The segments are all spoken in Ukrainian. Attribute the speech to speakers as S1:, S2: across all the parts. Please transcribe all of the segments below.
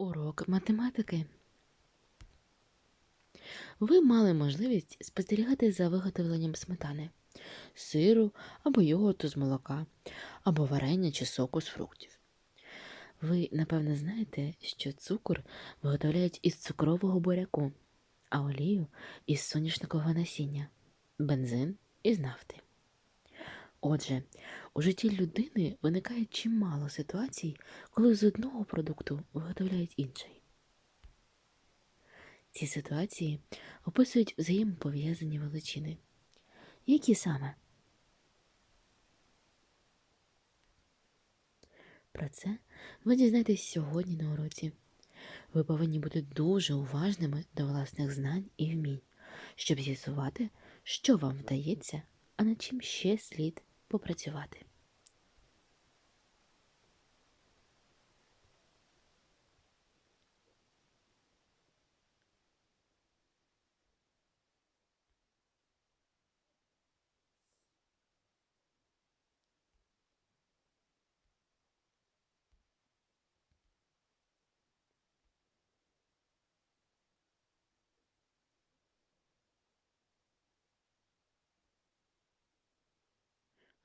S1: Урок математики. Ви мали можливість спостерігати за виготовленням сметани, сиру або йогурту з молока, або варення чи соку з фруктів. Ви, напевне, знаєте, що цукор виготовляють із цукрового буряку, а олію із соняшникового насіння, бензин із нафти. Отже, у житті людини виникає чимало ситуацій, коли з одного продукту виготовляють інший. Ці ситуації описують взаємопов'язані величини. Які саме? Про це ви дізнаєтесь сьогодні на уроці. Ви повинні бути дуже уважними до власних знань і вмінь, щоб з'ясувати, що вам вдається, а над чим ще слід попрацювати.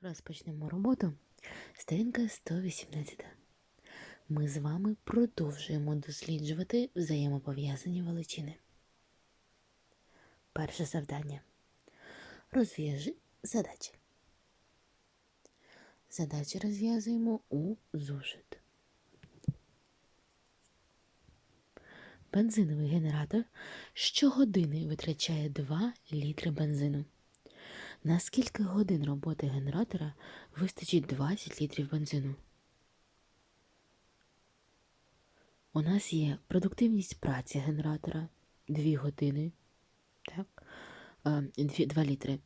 S1: Розпочнемо роботу. Сторінка 118. Ми з вами продовжуємо досліджувати взаємопов'язані величини. Перше завдання. Розв'яжи задачі. Задачі розв'язуємо у зошит. Бензиновий генератор щогодини витрачає 2 літри бензину. На скільки годин роботи генератора вистачить 20 літрів бензину? У нас є продуктивність праці генератора 2 години, так? 2 літри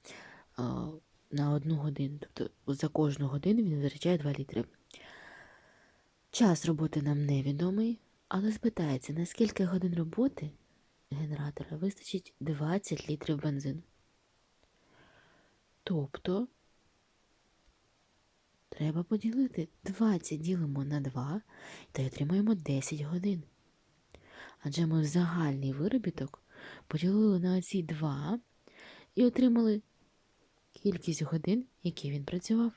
S1: на одну годину. Тобто за кожну годину він витрачає 2 літри. Час роботи нам невідомий, але спитається, на скільки годин роботи генератора вистачить 20 літрів бензину. Тобто треба поділити 20 ділимо на 2 та й отримаємо 10 годин. Адже ми в загальний виробіток поділили на оці 2 і отримали кількість годин, які він працював.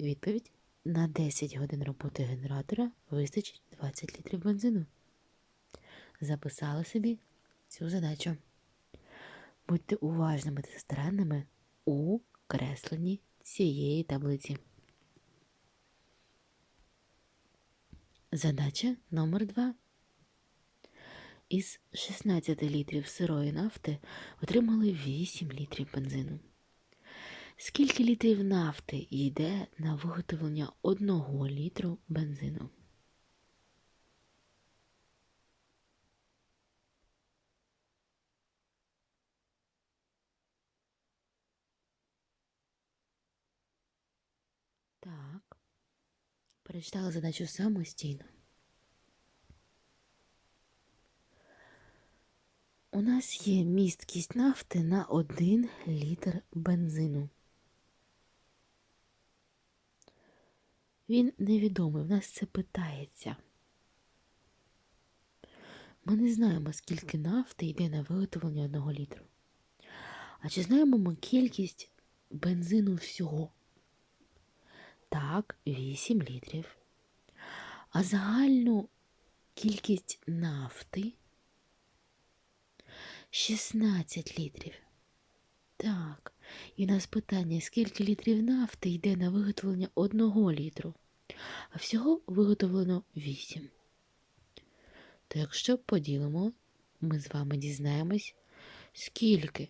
S1: Відповідь на 10 годин роботи генератора вистачить 20 літрів бензину. Записали собі цю задачу. Будьте уважними та старанними у кресленні цієї таблиці. Задача номер 2 Із 16 літрів сирої нафти отримали 8 літрів бензину. Скільки літрів нафти йде на виготовлення 1 літру бензину? Так. Перечитала задачу самостійно. У нас є місткість нафти на 1 літр бензину. Він невідомий, в нас це питається. Ми не знаємо, скільки нафти йде на виготовлення одного літру. А чи знаємо ми кількість бензину всього? Так, 8 літрів. А загальну кількість нафти 16 літрів. Так, і нас питання, скільки літрів нафти йде на виготовлення одного літру, а всього виготовлено 8. То якщо поділимо, ми з вами дізнаємось, скільки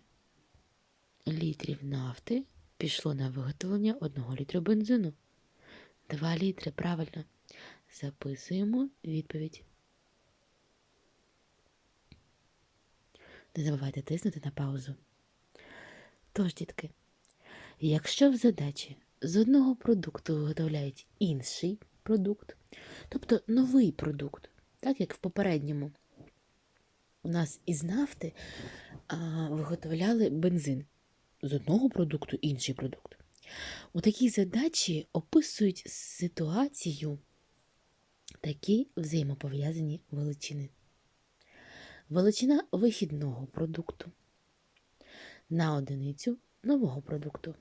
S1: літрів нафти пішло на виготовлення одного літру бензину. 2 літри, правильно. Записуємо відповідь. Не забувайте тиснути на паузу. Тож, дітки, якщо в задачі з одного продукту виготовляють інший продукт, тобто новий продукт, так як в попередньому, у нас із нафти а, виготовляли бензин. З одного продукту інший продукт. У такій задачі описують ситуацію, такі взаємопов'язані величини. Величина вихідного продукту на одиницю нового продукту.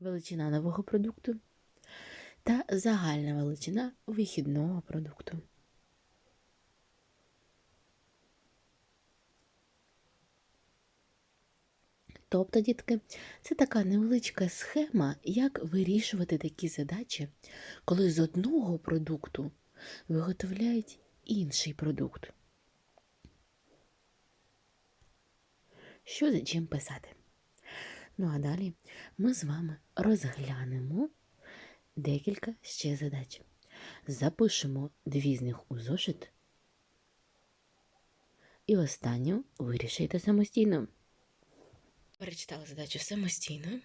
S1: Величина нового продукту та загальна величина вихідного продукту. Тобто, дітки, це така невеличка схема, як вирішувати такі задачі, коли з одного продукту виготовляють інший продукт. Що за чим писати? Ну а далі ми з вами розглянемо декілька ще задач. Запишемо дві з них у зошит. І останню вирішайте самостійно. Перечитали задачу самостійно.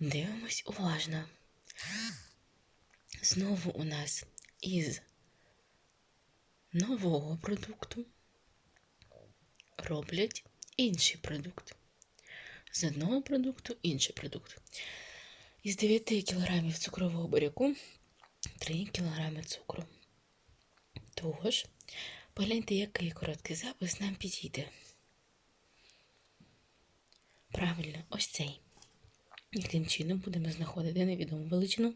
S1: Дивимось уважно. Знову у нас із нового продукту роблять інший продукт. З одного продукту інший продукт. Із 9 кг цукрового буряку 3 кг цукру. Тож, погляньте, який короткий запис нам підійде. Правильно, ось цей. Яким чином будемо знаходити невідому величину?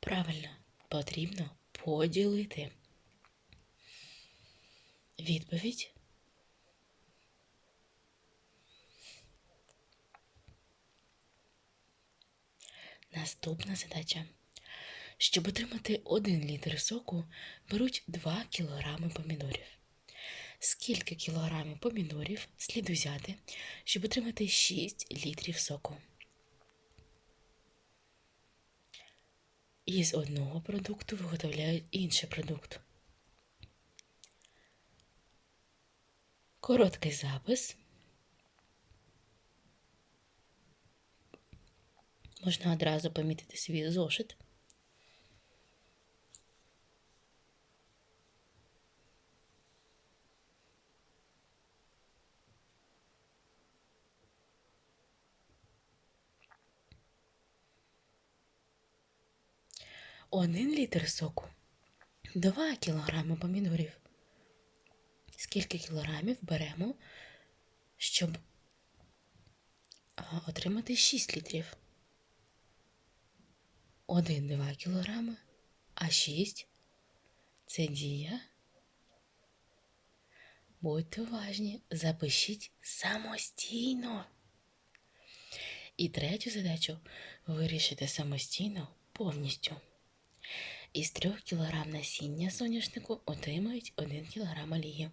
S1: Правильно, потрібно поділити. Відповідь. Наступна задача. Щоб отримати 1 літр соку, беруть 2 кілограми помідорів. Скільки кілограмів помідорів слід взяти, щоб отримати 6 літрів соку? Із одного продукту виготовляють інший продукт. Короткий запис. Можна одразу помітити свій зошит. Один літр соку, 2 кілограми помідорів. Скільки кілограмів беремо, щоб отримати 6 літрів? 1-2 кілограми, а 6 це дія. Будьте уважні, запишіть самостійно. І третю задачу вирішите самостійно повністю. Із 3 кг насіння соняшнику отримують 1 кг олії.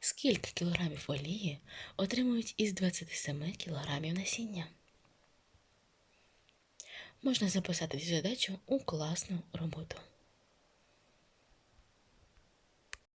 S1: Скільки кілограмів олії отримують із 27 кг насіння? Можна записати цю задачу у класну роботу.